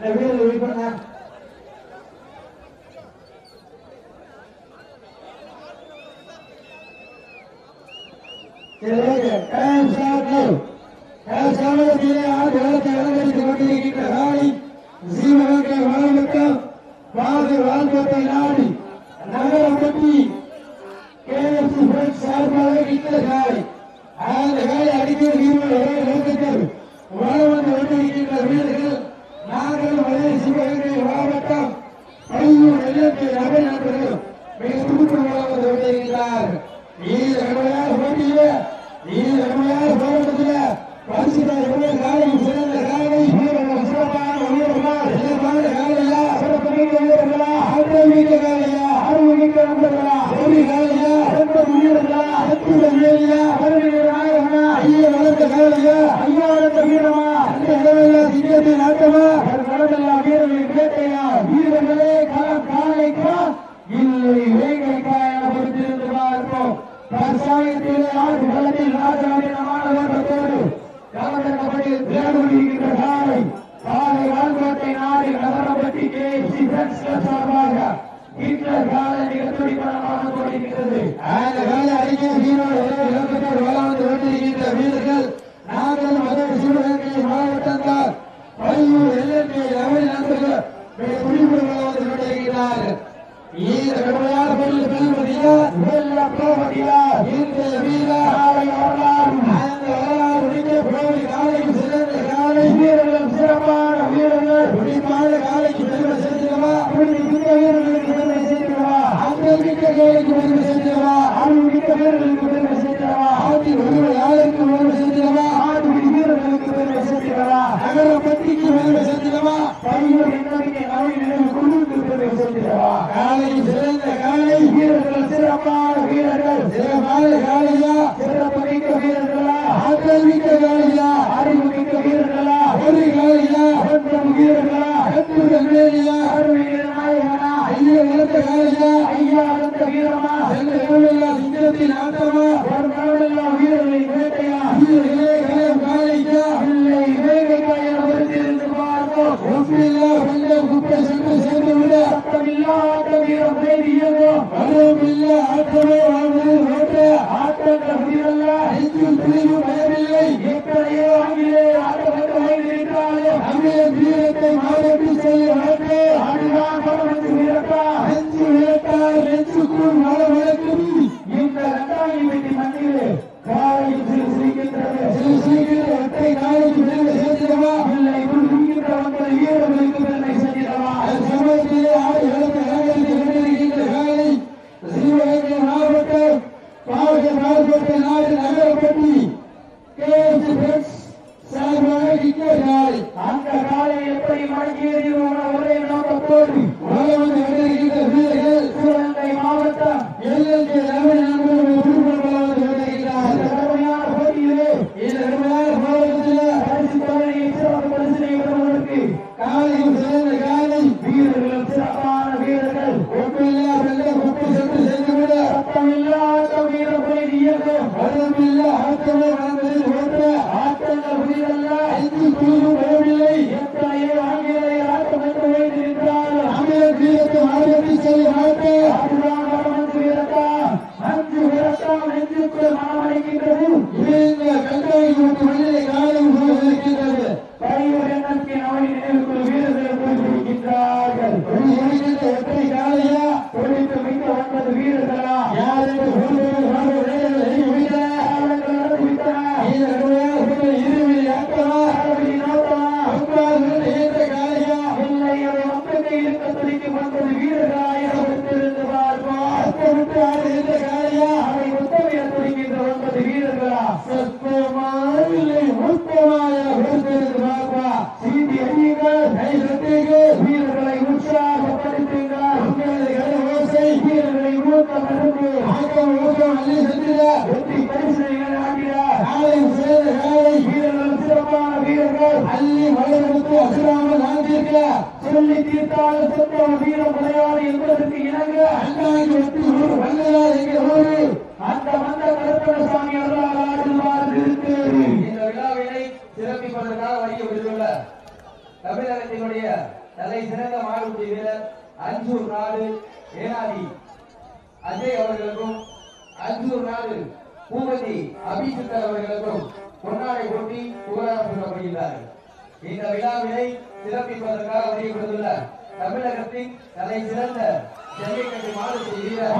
வீடு ரெடி பண்ண டைம் சாப்பிட்டு கலாச்சாரத்திலே ஆண்டு வளர்த்து அலங்கரித்துக் கொண்டிருக்கின்ற ராணி சீமகங்களை வளர்ந்தக்கம் பாரதி வாழ்வத்தை நாடி நகரம் கட்டி கேஎஃப்சி ஃப்ரெண்ட் சார்பாக இருக்கிற காலை அந்த காலை அடிக்கடி வீரர்கள் நோக்கத்தில் வளர்ந்து கொண்டிருக்கின்ற வீரர்கள் நான் சிவகங்கை மாவட்டம் பையூர் எல்லைக்கு நபர் நண்பர்கள் மிக சுருக்கமாக வந்திருக்கிறார் நீ ரகமையாக போட்டியே நீ ரகமையாக போவது என்பதை இளைஞர்களுக்காக பொறுத்திருந்து பார்ப்போம் தற்சமயத்தில் நாட்டு களத்தில் ராஜாவினமானவர்களோடு கலந்தபடியில் தேர்வுகின்ற வீரர்கள் porra de. தியாக காலியா சிறப்பு மிக்க வீரர்களா ஆற்றல் மிக்க காலியா அறிவு மிக்க வீரர்களா ஒரு காலியா சிறப்பு வீரர்களா அற்புதம் வேலியா அருமையா ஐயா வளர்த்த காலியா ஐயா வளர்த்த வீரமா எந்த நூலெல்லாம் சிங்கத்தின் ஆட்டமா ஒரு நாளெல்லாம் வீரர்களை வேட்டையா வீரர்களே கலையம் காலிக்கா பார்த்தோம் தேவையை Angelio Barrena Topoli. படித்தீர்கள் வீரர்களை உற்சாகப்படுத்தீங்களா ஓசை வீரர்களை ஊக்கப்படுத்தி அள்ளி சென்றார் வெற்றி பரிசுரைகள் ஆகிறார் நாளை சேர்ந்த சொல்லி தீர்த்தால் சென்ற வீரம் விளையாடு என்பதற்கு இணங்க அண்ணாயிரத்தி தமிழகத்தினுடைய வீரர் அஞ்சூர் நாடு ஏனாதி. அஜய் அவர்களுக்கும் அஞ்சூர் நாடு பூபதி அபிசித்தர் அவர்களுக்கும் பொன்னாடை போட்டி புகழாரம் சொல்லப்படுகிறார்கள் இந்த விழாவினை சிறப்பிப்பதற்காக வருகை கொடுத்துள்ள தமிழகத்தின் தலை சிறந்த ஜல்லிக்கட்டு மாடுபிடி வீரர்